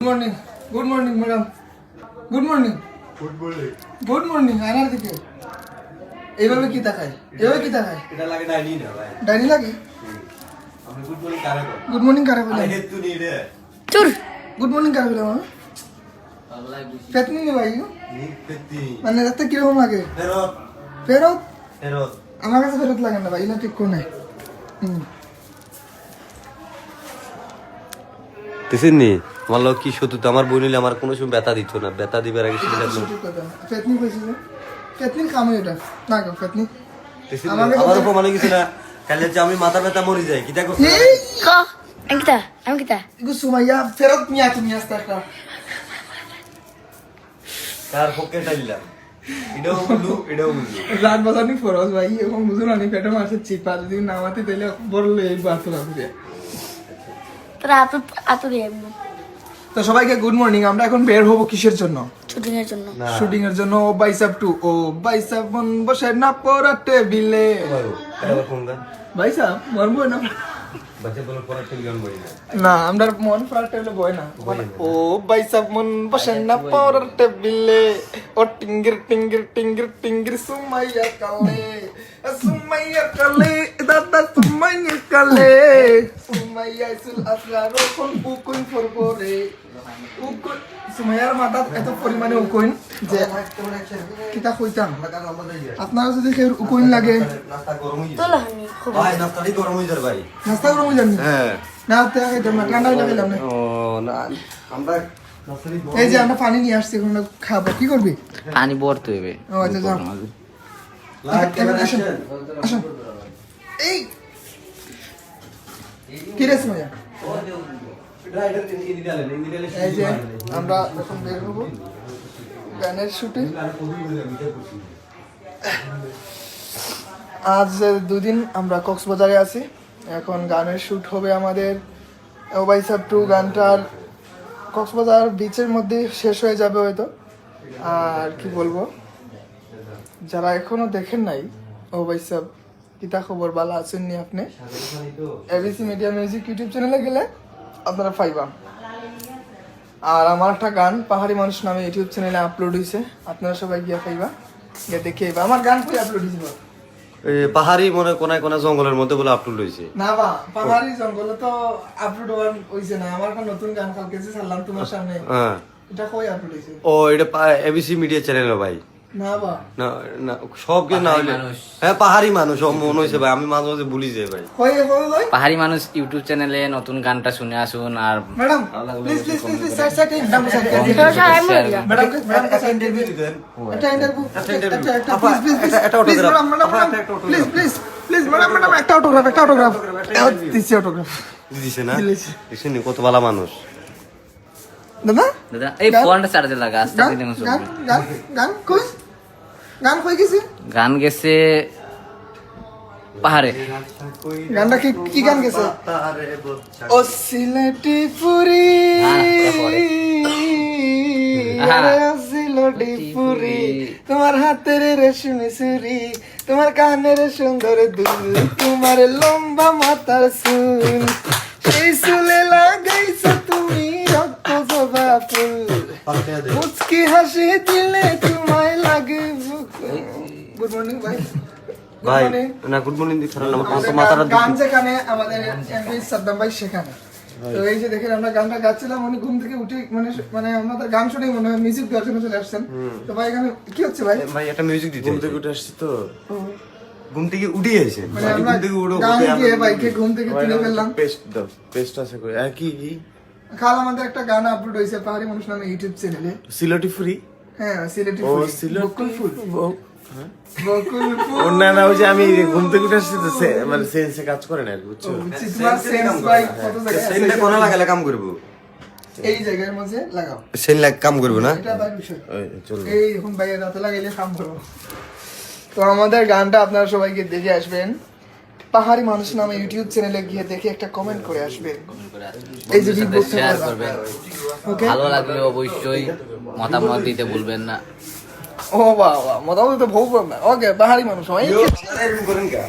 Morning good morning madam good morning good morning আয়নার দিকে এইভাবে কি তাকায় এভাবে কি তাকায় এটা লাগে ডাইনি না ভাই ডাইনি লাগে আপনি গুড মর্নিং কারে কর গুড মর্নিং কারে বলে আরে তুই নি রে চুর গুড মর্নিং কারে বলে মামা পেতনি নি ভাই নি পেতি মানে রাতে কীরকম লাগে ফেরত ফেরত ফেরত আমার কাছে ফেরত লাগে না ভাই এটা ঠিক কোনে হুম আমার লোক কি সত্যি আমার বই নিলে আমার কোনো সময় ব্যথা দিত না। ব্যথা দিবার আগে ছিল সঠিক কথা। পেতনি কইছে যে? পেতনির কামই এটা। না গো পেতনি আমার উপর মানে কিছু না? কালে যে আমি মাথা ব্যথা মরি যাই কি দেখো? এই! ক? আমি কিতা আমি সুমাইয়া ফেরত নিয়া তুমি আস্তে একটা কার এটাও বললু এটাও বললু। রাত বাজানি ফরজ ভাই এখন বুঝুন আমি পেটে চিপা যদি নামাতে তাইলে বললে এই বাত লাগবে তোরা আত আত দিয়ে তো সবাইকে গুড মর্নিং আমরা এখন বের হব কিসের জন্য? শুটিং এর জন্য। না। শুটিং এর জন্য ও বাইসাব টু ও বাইসাব মন বসে না পড়া টেবিলে মরবো না? বই আমরা মন পড়া টেবিলে বই না। ও মন বসে না টেবিলে ও টিঙ্গির টিঙ্গির টিঙ্গির টিঙ্গির সুমাইয়া কালে। সুমাইয়া কালে দাদা সুমাইয়া কালে। সুমাইয়া সুল আসলার কোন উকুন ফরবরে উকুন সুমাইয়ার মাথা এত পরিমাণে উকুন যে কিতা কইতাম আপনারা যদি উকুন লাগে। নাস্তা গরম হয়ে ভাই গরম ভাই। নাস্তা না? তে খাইতাম না ঠান্ডা হইলে খেলাম না ও না। আমরা এই যে আমরা পানি নিয়ে আসছি এখন খাব। কি করবি? পানি ভরতে হবে ও আচ্ছা যাও। লাইক ক্যামেরা আসুন। এই কি রে সুমাইয়া এই যে আমরা এখন গানের শুটে। আজ দুদিন আমরা কক্সবাজারে আছি, এখন গানের শুট হবে আমাদের ওবাই সাব টু গানটার। কক্সবাজার বিচের মধ্যে শেষ হয়ে যাবে হয়তো। আর কি বলব? যারা এখনও দেখেন নাই, ওবাই সাব কিতা খবর বালা আছেননি আপনি? এবিসি মিডিয়া মিউজিক ইউটিউব চ্যানেলে গেলে আপনারা পাইবা। আর আমার একটা গান পাহাড়ি মানুষ নামে ইউটিউব চ্যানেলে আপলোড হয়েছে আপনারা সবাই গিয়ে পাইবা। গিয়ে দেখে আইবা। আমার গান কই আপলোড হয়েছিল পাহাড়ি মনে কোনায় কোনা জঙ্গলের মধ্যে বলে আপলোড হয়েছে না বা পাহাড়ি জঙ্গলে তো আপলোড হওয়ার হয়েছে না। আমার একটা নতুন গান কালকে যে ছাড়লাম তোমার সামনে হ্যাঁ। এটা কই আপলোড হয়েছে ও এটা এবিসি মিডিয়া চ্যানেল ভাই। না না সব কিছু না হইলে হ্যাঁ পাহাড়ি মানুষ হয়েছে ভাই আমি মাঝে মাঝে ভুলি যাই ভাই। কই কই কই? পাহাড়ি মানুষ ইউটিউব চ্যানেলে নতুন গানটা শুনে আসুন আর madam please please please please side side madam side তোরা সবাই মরে যা ম্যাডাম ম্যাডাম একটা ইন্টারভিউ দিতেন একটা ইন্টারভিউ একটা interview। একটা একটা আপা, প্লিজ প্লিজ একটা- একটা প্লিজ autograph। ম্যাডাম ম্যাডাম আপা, একটা- একটা autograph। Please please please madam madam একটা অটোগ্রাফ একটা অটোগ্রাফ দিচ্ছি অটোগ্রাফ দিছে না? দিয়েছে। দিছেনি কত ভালো মানুষ। দাদা? দাদা এই ফোনটা চার্জে লাগা আস্তে দিন গান গান গান কই? গান কই গেছে? গান গেছে পাহাড়ে। গানটা কি কি গান গেছে? ও সিলেটি পুরি। ও সিলেটি পুরি। তোমার হাতের রেশমি সুরি তোমার কানের সুন্দর দুল তোমার লম্বা মাথার চুল। সেই চুলে লাগাইছো তুমি রক্ত জবা ফুল। মুচকি হাসি দিলে তোমায় লাগে গুড মর্নিং ভাই ভাই না গুড মর্নিং দিতে আমার তো মাথাটা গান- গান যেখানে আমাদের এমপি সাদ্দাম ভাই সেখানে। তো এই যে দেখেন আমরা গানটা গাচ্ছিলাম উনি ঘুম থেকে উঠে মানে মানে আমাদের গান শুনে মনে হয় মিউজিক দেওয়ার জন্য চলে আসছেন। তো ভাই এখানে কি হচ্ছে ভাই? ভাই একটা মিউজিক দিতে ঘুম থেকে উঠে আসছি তো। ঘুম থেকে উঠে আসছে মানে আমরা গান গিয়ে বাইকে ঘুম থেকে তুলে ফেললাম। পেস্ট দাও পেস্ট আছে কই? কি কাল আমাদের একটা গান আপলোড হয়েছে পাহাড়ি মানুষ নামে ইউটিউব চ্যানেলে সিলেটি ফ্রি হ্যাঁ সিলেটি ও ফুল বকুল ফুল। বকুল ফুল। না না ওই যে আমি ঘুম থেকে উঠে আসছি তো মানে সেন্সে কাজ করে না বুঝছ? বুঝছি, তোমার সেন্স ভাই কত জায়গায় আছে। সেনটা লাগালে কাম করব। এই জায়গার মধ্যে লাগাও। সেন লাগ কাম করব না? এটা ভাই বিষয়। এই এখন বাইরে রাতে লাগাইলে কাম করব। তো আমাদের গানটা আপনারা সবাইকে দেখে আসবেন। পাহাড়ি মানুষ নামে ইউটিউব চ্যানেলে গিয়ে দেখে একটা কমেন্ট করে আসবে। এই যে শেয়ার করবেন। ওকে ভালো লাগলে অবশ্যই মতামত দিতে ভুলবেন না। ও বাবা মতামত তো ভুলবেন না। ওকে পাহাড়ি মানুষ কা